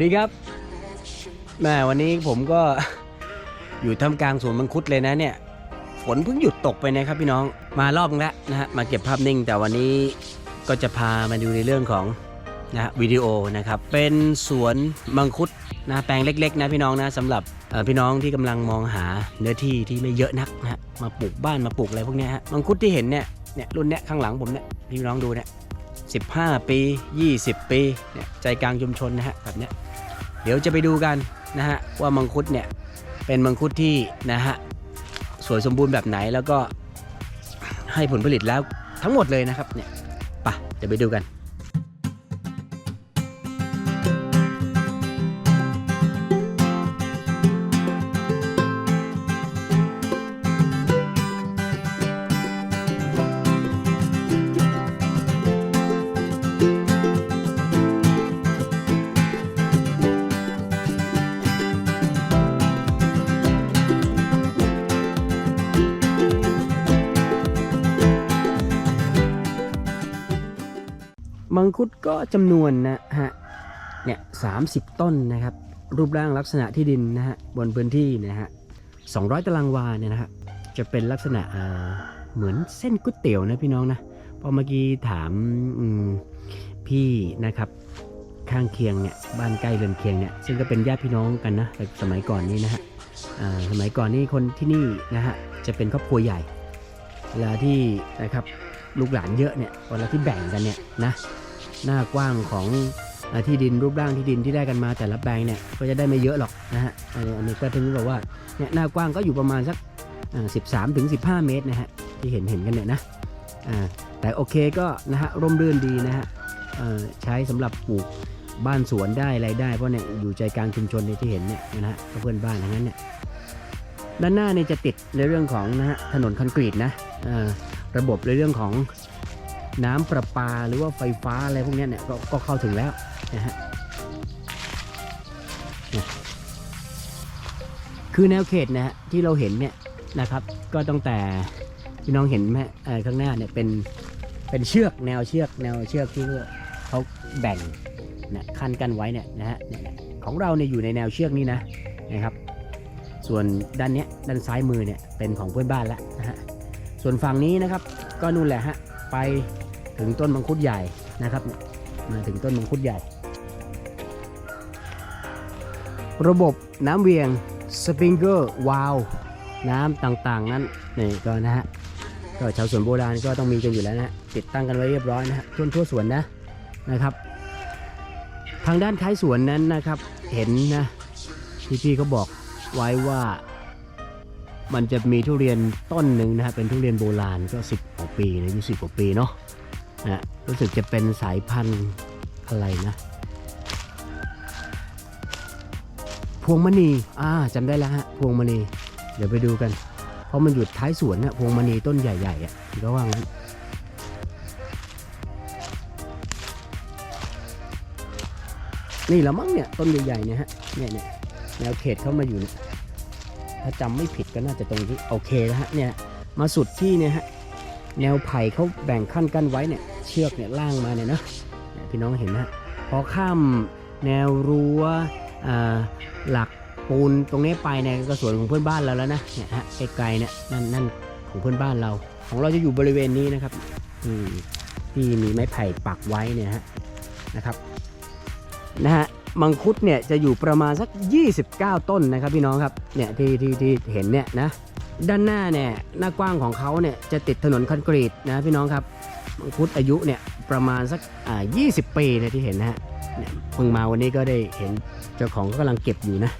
ดีครับแม่วันนี้ผมก็ อยู่ท่ามกลางสวนมังคุดเลยนะเนี่ย ฝนเพิ่งหยุดตกไปนะครับพี่น้องมารอบนึงแล้วนะฮะมาเก็บภาพนิ่ง แต่วันนี้ก็จะพามาดูในเรื่องของนะฮะวิดีโอนะครับเป็นสวนมังคุดนะแปลงเล็ก ๆ นะพี่น้องนะสำหรับพี่น้องที่กำลังมองหาเนื้อที่ที่ไม่เยอะนักนะฮะมาปลูกบ้านมาปลูกอะไรพวกนี้ฮะมังคุดที่เห็นเนี่ยเนี่ยรุ่นเนี้ยข้างหลังผมเนี่ยพี่น้องดูเนี่ย 15 ปี 20 ปีเนี่ยใจกลางชุมชนนะฮะแบบเนี้ยเดี๋ยวจะไปดูกันนะฮะว่ามังคุดเนี่ยเป็นมังคุดที่นะฮะสวยสมบูรณ์แบบไหนแล้วก็ให้ผลผลิตแล้วทั้งหมดเลยนะครับเนี่ยไปะเดี๋ยวไปดูกัน มังคุดก็จำนวนนะฮะเนี่ยสาต้นนะครับ รูปร่างลักษณะที่ดินนะฮะบนพื้นที่นะฮะ200 ตารางวาเนี่ยนะฮะจะเป็นลักษณะเอ่อเหมือนเส้นก๋วยเตี๋ยวนะพี่น้องนะพอเมื่อกี้ถามพี่นะครับข้างเคียงเนี่ยบ้านใกล้เรือนเคียงเนี่ยซึ่งก็เป็นญาติพี่น้องกันนะแต่สมัยก่อนนี้นะฮะสมัยก่อนนี่คนที่นี่นะฮะจะเป็นครอบครัวใหญ่เวลาที่นะครับ ลูกหลานเยอะเนี่ยเวลาที่แบ่งกันเนี่ยนะหน้ากว้างของอที่ดินรูปร่างที่ดินที่ได้กันมาแต่ละแปลงเนี่ยก็จะได้ไม่เยอะหรอกนะฮะอันนี้อันนี้ก็ถึงบอกว่าเนี่ยหน้ากว้างก็อยู่ประมาณสักสิบสามถึงสิบห้าเมตรนะฮะที่เห็นเห็นกันเนี่ยนะอ่าแต่โอเคก็นะฮะร่มรื่นดีนะฮะใช้สำหรับปลูกบ้านสวนได้ไรได้เพราะเนี่ยอยู่ใจกลางชุมชนเนี่ยที่เห็นเนี่ยนะฮะเพื่อนบ้านทั้งนั้นเนี่ยด้านหน้าเนี่ยจะติดในเรื่องของนะฮะถนนคอนกรีตนะอ่อ ระบบในเรื่องของน้ำประปาหรือว่าไฟฟ้าอะไรพวกนี้เนี่ยก็ก็เข้าถึงแล้วนะฮะคือแนวเขตนะฮะที่เราเห็นเนี่ยนะครับ ก็ตั้งแต่พี่น้องเห็นไหมเอ่อข้างหน้าเนี่ยเป็นเป็นเชือกแนวเชือกแนวเชือกที่เขาแบ่งนะขั้นกันไว้เนี่ยนะฮะของเราเนี่ยอยู่ในแนวเชือกนี้นะนะครับ ส่วนด้านเนี้ยด้านซ้ายมือเนี่ยเป็นของเพื่อนบ้านแล้วนะฮะ ส่วนฝั่งนี้นะครับ ก็นู่นแหละฮะไปถึงต้นมังคุดใหญ่นะครับ มาถึงต้นมังคุดใหญ่ ระบบน้ำเวียงสปริงเกอร์วาลน้ำต่างๆ นั้นนี่ก็นะฮะก็ชาวสวนโบราณก็ต้องมีกันอยู่แล้วนะฮะติดตั้งกันไว้เรียบร้อยนะฮะทั่วทั่วสวนนะนะครับ ทางด้านท้ายสวนนั้นนะครับ เห็นนะพี่ๆเขาบอกไว้ว่า มันจะมีทุเรียนต้นหนึ่งนะฮะเป็นทุเรียนโบราณก็สิบกว่าปีนะอายุสิบกว่าปีเนาะนะฮะรู้สึกจะเป็นสายพันธุ์อะไรนะ พวงมณีอ่าจำได้แล้วฮะพวงมณี เดี๋ยวไปดูกัน เพราะมันอยู่ท้ายสวนนะพวงมณีต้นใหญ่ๆอะก็ว่างั้นนี่ละมั้งเนี่ยต้นใหญ่ๆเนี่ยฮะเนี่ยเนี่ยแนวเขตเข้ามาอยู่เนี่ย ถ้าจำไม่ผิดก็น่าจะตรงที่โอเคแล้วฮะเนี่ยมาสุดที่เนี่ยฮะแนวไผ่เขาแบ่งขั้นกั้นไว้เนี่ยเชือกเนี่ยล่างมาเนี่ยนะเนี่ยพี่น้องเห็นนะพอข้ามแนวรั้วอ่าหลักปูนตรงนี้ไปเนี่ยก็สวนของเพื่อนบ้านเราแล้วนะเนี่ยฮะไกลๆเนี่ยนั่นนั่นของเพื่อนบ้านเรา ของเราจะอยู่บริเวณนี้นะครับที่มีไม้ไผ่ปักไว้เนี่ยฮะนะครับนะฮะ มังคุดเนี่ยจะอยู่ประมาณสัก 29 ต้นนะครับพี่น้องครับเนี่ยที่ที่ที่เห็นเนี่ยนะด้านหน้าเนี่ยหน้ากว้างของเขาเนี่ยจะติดถนนคอนกรีตนะพี่น้องครับมังคุดอายุเนี่ยประมาณสักอ่า20 ปีเนี่ยที่เห็นนะฮะเพิ่งมาวันนี้ก็ได้เห็นเจ้าของก็กำลังเก็บอยู่นะ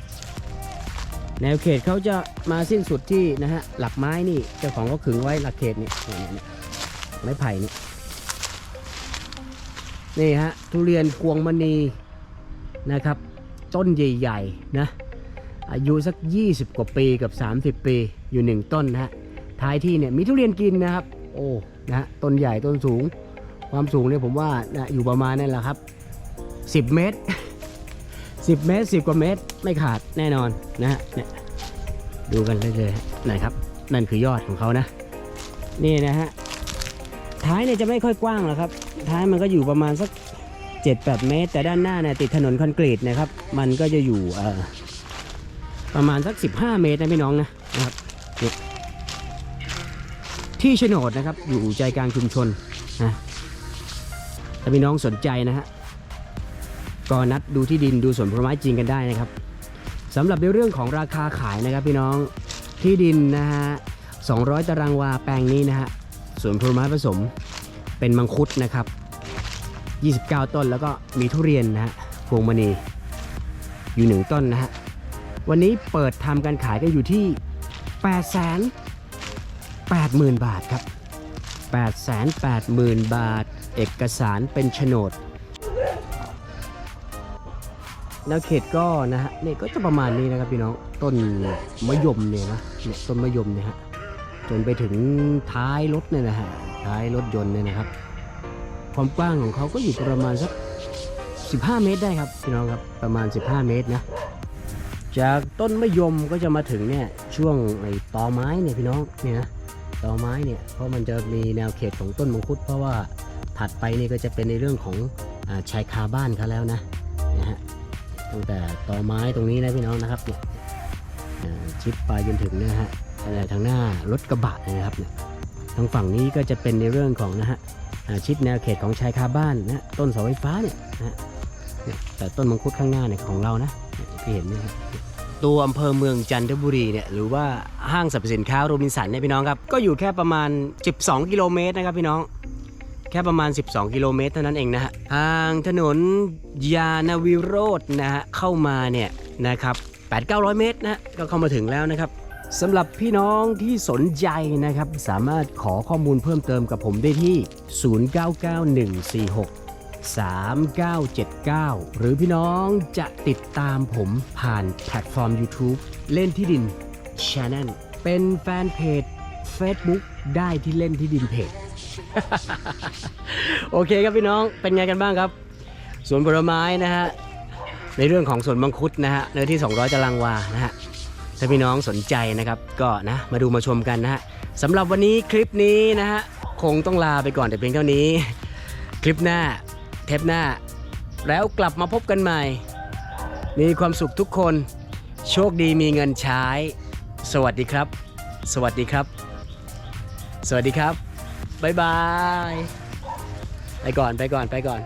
แนวเขตเขาจะมาสิ้นสุดที่นะฮะหลักไม้นี่เจ้าของก็ขึงไว้หลักเขตนี่ไม้ไผ่นี่นี่ฮะทุเรียนพวงมณี นะครับ ต้นใหญ่ๆนะอายุสัก 20 กว่าปีกับ 30 ปีอยู่หนึ่งต้นนะฮะท้ายที่เนี่ยมีทุเรียนกินนะครับ โอ้นะฮะต้นใหญ่ต้นสูง ความสูงเนี่ยผมว่านะอยู่ประมาณนั่นแหละครับ 10 เมตร 10 เมตร 10 กว่าเมตรไม่ขาดแน่นอนนะฮะเนี่ยดูกันเลยฮะไหนครับ นั่นคือยอดของเขานะ นี่นะฮะท้ายเนี่ยจะไม่ค่อยกว้างหรอกครับ ท้ายมันก็อยู่ประมาณสัก 7-8 เมตร แต่ด้านหน้าเนี่ยติดถนนคอนกรีตนะครับ มันก็จะอยู่ประมาณสัก 15 เมตรนะพี่น้องนะนะครับที่โฉนดนะครับ อยู่ใจกลางชุมชนนะถ้าพี่น้องสนใจนะฮะก็นัดดูที่ดินดูสวนผลไม้จริงกันได้นะครับสำหรับในเรื่องของราคาขายนะครับพี่น้องที่ดินนะฮะ200 ตารางวาแปลงนี้นะฮะสวนผลไม้ผสมเป็นมังคุดนะครับ 29 ต้นแล้วก็มีทุเรียนนะฮะพวงมณีอยู่หนึ่งต้นนะฮะวันนี้เปิดทำการขายกันอยู่ที่ 8 8 0 0 0 0 บาทครับ 8 8 0 0 0 0 บาท เอกสารเป็นโฉนดแนวเขตก็นะฮะนี่ก็จะประมาณนี้นะครับพี่น้องต้นมะยมเนี่ยนะนต้นมะยมเนี่ยฮะจนไปถึงท้ายรถเนี่ยนะฮะท้ายรถยนต์เนี่ยนะครับ ความกว้างของเขาก็อยู่ประมาณสัก 15 เมตรได้ครับพี่น้องครับประมาณ 15 เมตรนะจากต้นมะยมก็จะมาถึงเนี่ยช่วงไอ้ตอไม้เนี่ยพี่น้องเนี่ยนะตอไม้เนี่ยเพราะมันจะมีแนวเขตของต้นมงคุด เพราะว่าถัดไปนี่ก็จะเป็นในเรื่องของอชายคาบ้านเขาแล้วนะนะฮะตั้งแต่ตอไม้ตรงนี้นะพี่น้องนะครับเนี่ยชิดไปจนถึงนะฮะทางหน้ารถกระบะนะครับเนี่ยทางฝั่งนี้ก็จะเป็นในเรื่องของนะฮะ ชิดแนวเขตของชายคาบ้านนะต้นเสาไฟฟ้าเนี่ยนะแต่ต้นมังคุดข้างหน้าเนี่ยของเรานะเนี่ยที่เห็นนี่ครับตัวอำเภอเมืองจันทบุรีเนี่ยหรือว่าห้างสรรพสินค้าโรบินสันเนี่ยพี่น้องครับก็อยู่แค่ประมาณ 12 กิโลเมตรนะครับพี่น้องแค่ประมาณ 12 กิโลเมตรเท่านั้นเองนะฮะทางถนนยานวิโรธนะฮะเข้ามาเนี่ยนะครับ8-900 เมตรนะก็เข้ามาถึงแล้วนะครับ สำหรับพี่น้องที่สนใจนะครับ สามารถขอข้อมูลเพิ่มเติมกับผมได้ที่ 0991463979 หรือพี่น้องจะติดตามผมผ่านแพลตฟอร์ม YouTube เล่นที่ดิน Channel เป็นแฟนเพจ Facebook ได้ที่เล่นที่ดินเพจ โอเคครับพี่น้องเป็นไงกันบ้างครับ สวนผลไม้นะฮะ ในเรื่องของสวนมังคุดนะฮะเนื้อที่ 200 ตารางวานะฮะ ถ้าพี่น้องสนใจนะครับก็นะมาดูมาชมกันนะฮะสำหรับวันนี้คลิปนี้นะฮะคงต้องลาไปก่อนแต่เพียงเท่านี้ คลิปหน้าเทปหน้า แล้วกลับมาพบกันใหม่ มีความสุขทุกคน โชคดีมีเงินใช้ สวัสดีครับ สวัสดีครับ สวัสดีครับบ๊ายบายไปก่อนไปก่อนไปก่อน